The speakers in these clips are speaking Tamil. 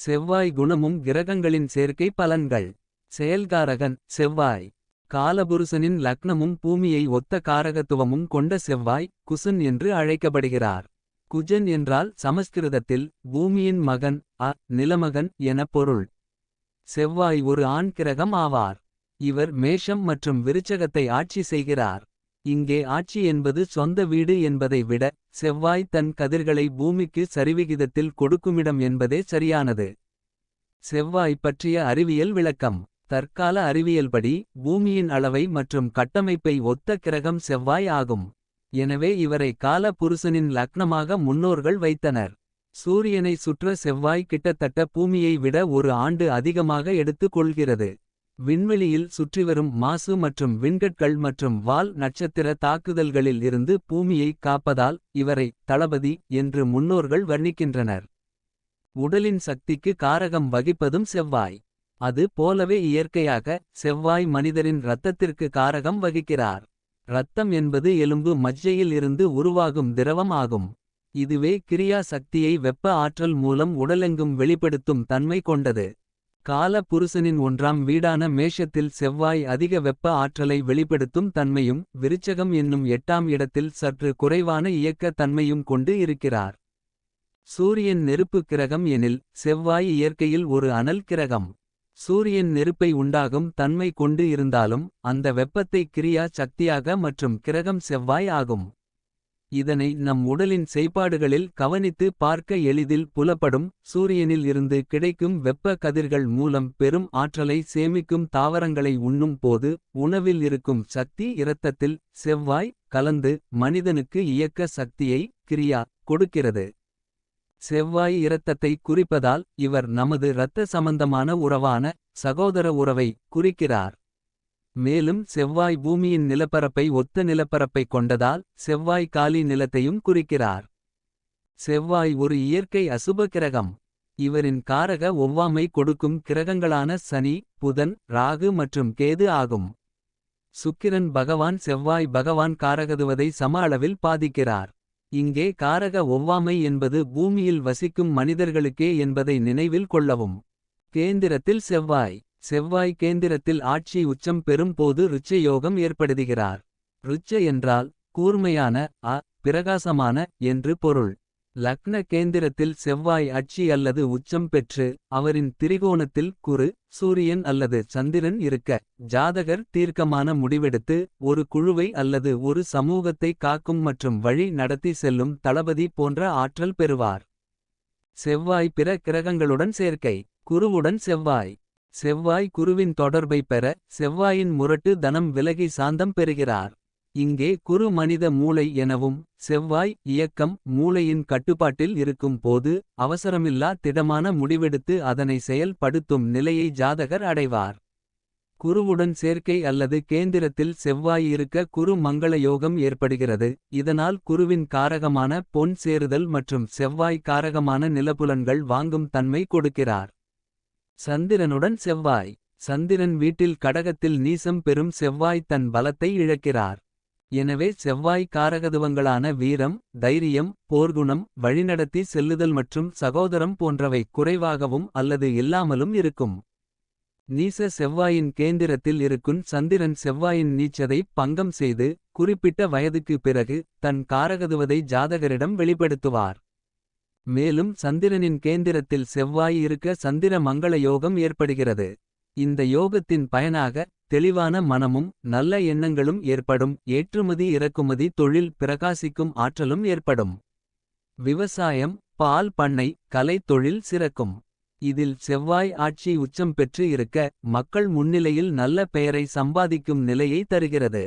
செவ்வாய் குணமும் கிரகங்களின் சேர்க்கை பலன்கள். செயல்காரகன் செவ்வாய். காலபுருஷனின் லக்னமும் பூமியை ஒத்த காரகத்துவமும் கொண்ட செவ்வாய் குசன் என்று அழைக்கப்படுகிறார். குஜன் என்றால் சமஸ்கிருதத்தில் பூமியின் மகன் அ நிலமகன் என பொருள். செவ்வாய் ஒரு ஆண் கிரகம் ஆவார். இவர் மேஷம் மற்றும் விருச்சகத்தை ஆட்சி செய்கிறார். இங்கே ஆட்சி என்பது சொந்த வீடு என்பதை விட செவ்வாய் தன் கதிர்களை பூமிக்கு சரிவிகிதத்தில் கொடுக்குமிடம் என்பதே சரியானது. செவ்வாய் பற்றிய அறிவியல் விளக்கம். தற்கால அறிவியல்படி பூமியின் அளவை மற்றும் கட்டமைப்பை ஒத்த கிரகம் செவ்வாய் ஆகும். எனவே இவரை கால புருஷனின் லக்னமாக முன்னோர்கள் வைத்தனர். சூரியனை சுற்ற செவ்வாய் கிட்டத்தட்ட பூமியை விட ஒரு ஆண்டு அதிகமாக எடுத்துக் கொள்கிறது. விண்வெளியில் சுற்றிவரும் மாசு மற்றும் விண்கட்கள் மற்றும் வால் நட்சத்திர தாக்குதல்களில் இருந்து பூமியை காப்பதால் இவரை தளபதி என்று முன்னோர்கள் வர்ணிக்கின்றனர். உடலின் சக்திக்கு காரகம் வகிப்பதும் செவ்வாய். அது போலவே இயற்கையாக செவ்வாய் மனிதரின் இரத்தத்திற்கு காரகம் வகிக்கிறார். இரத்தம் என்பது எலும்பு மஜ்ஜையில் இருந்து உருவாகும் திரவம் ஆகும். இதுவே கிரியா சக்தியை வெப்ப ஆற்றல் மூலம் உடலெங்கும் வெளிப்படுத்தும் தன்மை கொண்டது. கால புருஷனின் ஒன்றாம் வீடான மேஷத்தில் செவ்வாய் அதிக வெப்ப ஆற்றலை வெளிப்படுத்தும் தன்மையும் விருச்சகம் என்னும் எட்டாம் இடத்தில் சற்று குறைவான இயக்க தன்மையும் கொண்டு இருக்கிறார். சூரியன் நெருப்பு கிரகம் எனில் செவ்வாய் இயற்கையில் ஒரு அனல் கிரகம். சூரியன் நெருப்பை உண்டாகும் தன்மை கொண்டு இருந்தாலும் அந்த வெப்பத்தை கிரியா சக்தியாக மற்றும் கிரகம் செவ்வாய் ஆகும். இதனை நம் உடலின் செய்பாடுகளில் கவனித்து பார்க்க எளிதில் புலப்படும் சூரியனில் இருந்து கிடைக்கும் வெப்ப கதிர்கள் மூலம் பெரும் ஆற்றலை சேமிக்கும் தாவரங்களை உண்ணும் போது உணவில் இருக்கும் சக்தி இரத்தத்தில் செவ்வாய் கலந்து மனிதனுக்கு இயக்க சக்தியை கிரியா கொடுக்கிறது. செவ்வாய் இரத்தத்தை குறிப்பதால் இவர் நமது இரத்த சம்பந்தமான உறவான சகோதர உறவை குறிக்கிறார். மேலும் செவ்வாய் பூமியின் நிலப்பரப்பை ஒத்த நிலப்பரப்பை கொண்டதால் செவ்வாய் காலி நிலத்தையும் குறிக்கிறார். செவ்வாய் ஒரு இயற்கை அசுப கிரகம். இவரின் காரக ஒவ்வாமை கொடுக்கும் கிரகங்களான சனி புதன் ராகு மற்றும் கேது ஆகும். சுக்கிரன் பகவான் செவ்வாய் பகவான் காரகதுவதை சம அளவில் பாதிக்கிறார். இங்கே காரக ஒவ்வாமை என்பது பூமியில் வசிக்கும் மனிதர்களுக்கே என்பதை நினைவில் கொள்ளவும். கேந்திரத்தில் செவ்வாய் செவ்வாய் கேந்திரத்தில் ஆட்சி உச்சம் பெறும் போது ருச்ச யோகம் ஏற்படுத்துகிறார் ருச்ச என்றால் கூர்மையான அ பிரகாசமான என்று பொருள். லக்ன கேந்திரத்தில் செவ்வாய் அட்சி அல்லது உச்சம் பெற்று அவரின் திரிகோணத்தில் குரு சூரியன் அல்லது சந்திரன் இருக்க ஜாதகர் தீர்க்கமான முடிவெடுத்து ஒரு குழுவை அல்லது ஒரு சமூகத்தை காக்கும் மற்றும் வழி நடத்தி செல்லும் தளபதி போன்ற ஆற்றல் பெறுவார். செவ்வாய் பிற கிரகங்களுடன் சேர்க்கை குருவுடன் செவ்வாய். செவ்வாய் குருவின் தொடர்பை பெற செவ்வாயின் முரட்டு தனம் விலகி சாந்தம் பெறுகிறார். இங்கே குரு மனித மூளை எனவும் செவ்வாய் இயக்கம் மூளையின் கட்டுப்பாட்டில் இருக்கும் போது அவசரமில்லா திடமான முடிவெடுத்து அதனை செயல்படுத்தும் நிலையை ஜாதகர் அடைவார். குருவுடன் சேர்க்கை அல்லது கேந்திரத்தில் செவ்வாய் இருக்க குரு மங்கள யோகம் ஏற்படுகிறது. இதனால் குருவின் காரகமான பொன் சேருதல் மற்றும் செவ்வாய் காரகமான நிலப்புலன்கள் வாங்கும் தன்மை கொடுக்கிறார். சந்திரனுடன் செவ்வாய். சந்திரன் வீட்டில் கடகத்தில் நீசம் பெறும் செவ்வாய் தன் பலத்தை இழக்கிறார். எனவே செவ்வாய் காரகதுவங்களான வீரம் தைரியம் போர்க்குணம் வழிநடத்தி செல்லுதல் மற்றும் சகோதரம் போன்றவை குறைவாகவும் அல்லது இல்லாமலும் இருக்கும். நீச செவ்வாயின் கேந்திரத்தில் இருக்கும் சந்திரன் செவ்வாயின் நீச்சதை பங்கம் செய்து குறிப்பிட்ட வயதுக்கு பிறகு தன் காரகதுவதை ஜாதகரிடம் வெளிப்படுத்துவார். மேலும் சந்திரனின் கேந்திரத்தில் செவ்வாய் இருக்க சந்திர மங்கள யோகம் ஏற்படுகிறது. இந்த யோகத்தின் பயனாக தெளிவான மனமும் நல்ல எண்ணங்களும் ஏற்படும். ஏற்றுமதி இறக்குமதி தொழில் பிரகாசிக்கும் ஆற்றலும் ஏற்படும். விவசாயம் பால் பண்ணை கலை தொழில் சிறக்கும். இதில் செவ்வாய் ஆட்சி உச்சம் பெற்று இருக்க மக்கள் முன்னிலையில் நல்ல பெயரை சம்பாதிக்கும் நிலையை தருகிறது.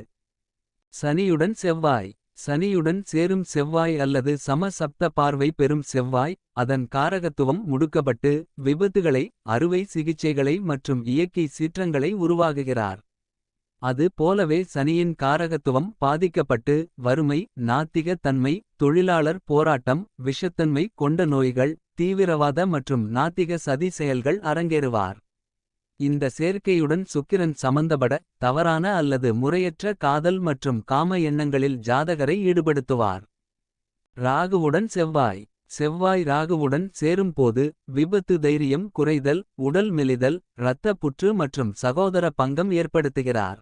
சனியுடன் செவ்வாய். சனியுடன் சேரும் செவ்வாய் அல்லது சம சப்த பார்வை பெறும் செவ்வாய் அதன் காரகத்துவம் முடுக்கப்பட்டு விபத்துகளை அறுவை சிகிச்சைகளை மற்றும் இயக்கி சீற்றங்களை உருவாகுகிறார் அது போலவே சனியின் காரகத்துவம் பாதிக்கப்பட்டு வறுமை நாத்திக தன்மை தொழிலாளர் போராட்டம் விஷத்தன்மை கொண்ட நோய்கள் தீவிரவாத மற்றும் நாத்திக சதி செயல்கள் அரங்கேறுவார். இந்த சேர்க்கையுடன் சுக்கிரன் சம்பந்தப்பட தவறான அல்லது முறையற்ற காதல் மற்றும் காம எண்ணங்களில் ஜாதகரை ஈடுபடுத்துவார். ராகுவுடன் செவ்வாய். செவ்வாய் ராகுவுடன் சேரும்போது விபத்து தைரியம் குறைதல் உடல் மெலிதல் இரத்த புற்று மற்றும் சகோதர பங்கம் ஏற்படுத்துகிறார்.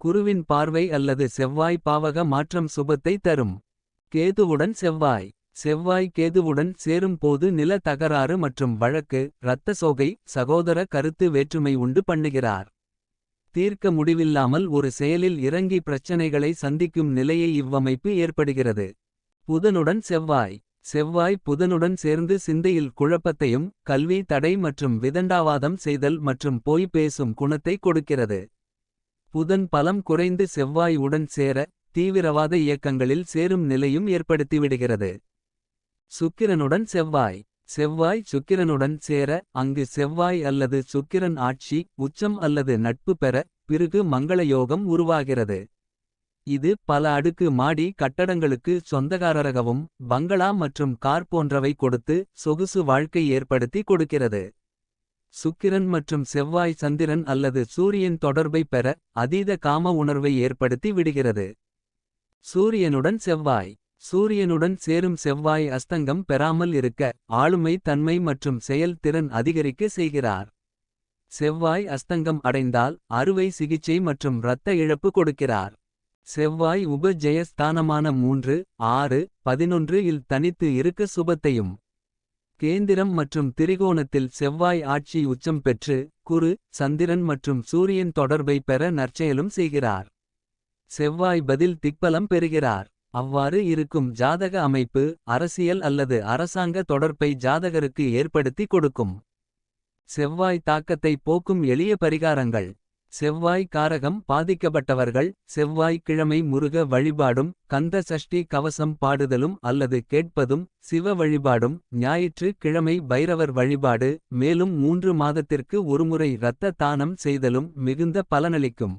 குருவின் பார்வை அல்லது செவ்வாய் பாவக மாற்றம் சுபத்தை தரும். கேதுவுடன் செவ்வாய். செவ்வாய் கேதுவுடன் சேரும்போது நில தகராறு மற்றும் வழக்கு இரத்த சோகை சகோதர கருத்து வேற்றுமை உண்டு பண்ணுகிறார். தீர்க்க முடிவில்லாமல் ஒரு செயலில் இறங்கி பிரச்சனைகளை சந்திக்கும் நிலையை இவ்வமைப்பு ஏற்படுகிறது. புதனுடன் செவ்வாய். செவ்வாய் புதனுடன் சேர்ந்து சிந்தையில் குழப்பத்தையும் கல்வி தடை மற்றும் விதண்டாவாதம் செய்தல் மற்றும் போய் பேசும் குணத்தை கொடுக்கிறது. புதன் பலம் குறைந்து செவ்வாய் உடன் சேர தீவிரவாத இயக்கங்களில் சேரும் நிலையும் ஏற்படுத்திவிடுகிறது. சுக்கிரனுடன் செவ்வாய். செவ்வாய் சுக்கிரனுடன் சேர அங்கு செவ்வாய் அல்லது சுக்கிரன் ஆட்சி உச்சம் அல்லது நட்பு பெற பிறகு மங்கள யோகம் உருவாகிறது. இது பல அடுக்கு மாடி கட்டடங்களுக்கு சொந்தக்காரரகவும் பங்களா மற்றும் கார் போன்றவை கொடுத்து சொகுசு வாழ்க்கை ஏற்படுத்தி கொடுக்கிறது. சுக்கிரன் மற்றும் செவ்வாய் சந்திரன் அல்லது சூரியன் தொடர்பை பெற அதீத காம உணர்வை ஏற்படுத்தி விடுகிறது. சூரியனுடன் செவ்வாய். சூரியனுடன் சேரும் செவ்வாய் அஸ்தங்கம் பெறாமல் இருக்க ஆளுமை தன்மை மற்றும் செயல்திறன் அதிகரிக்க செய்கிறார். செவ்வாய் அஸ்தங்கம் அடைந்தால் அறுவை சிகிச்சை மற்றும் இரத்த இழப்பு கொடுக்கிறார். செவ்வாய் உப ஜெயஸ்தானமான மூன்று ஆறு பதினொன்று இல் தனித்து இருக்க சுபத்தையும். கேந்திரம் மற்றும் திரிகோணத்தில் செவ்வாய் ஆட்சி உச்சம் பெற்று குரு சந்திரன் மற்றும் சூரியன் தொடர்பை பெற நற்செயலும் செய்கிறார். செவ்வாய் பதில் திக்பலம் பெறுகிறார். அவ்வாறு இருக்கும் ஜாதக அமைப்பு அரசியல் அல்லது அரசாங்க தொடர்பை ஜாதகருக்கு ஏற்படுத்தி கொடுக்கும். செவ்வாய் தாக்கத்தை போக்கும் எளிய பரிகாரங்கள். செவ்வாய் காரகம் பாதிக்கப்பட்டவர்கள் செவ்வாய் கிழமை முருக வழிபாடும் கந்த சஷ்டி கவசம் பாடுதலும் அல்லது கேட்பதும் சிவ வழிபாடும் ஞாயிற்று கிழமை பைரவர் வழிபாடு மேலும் மூன்று மாதத்திற்கு ஒருமுறை இரத்த தானம் செய்தலும் மிகுந்த பலனளிக்கும்.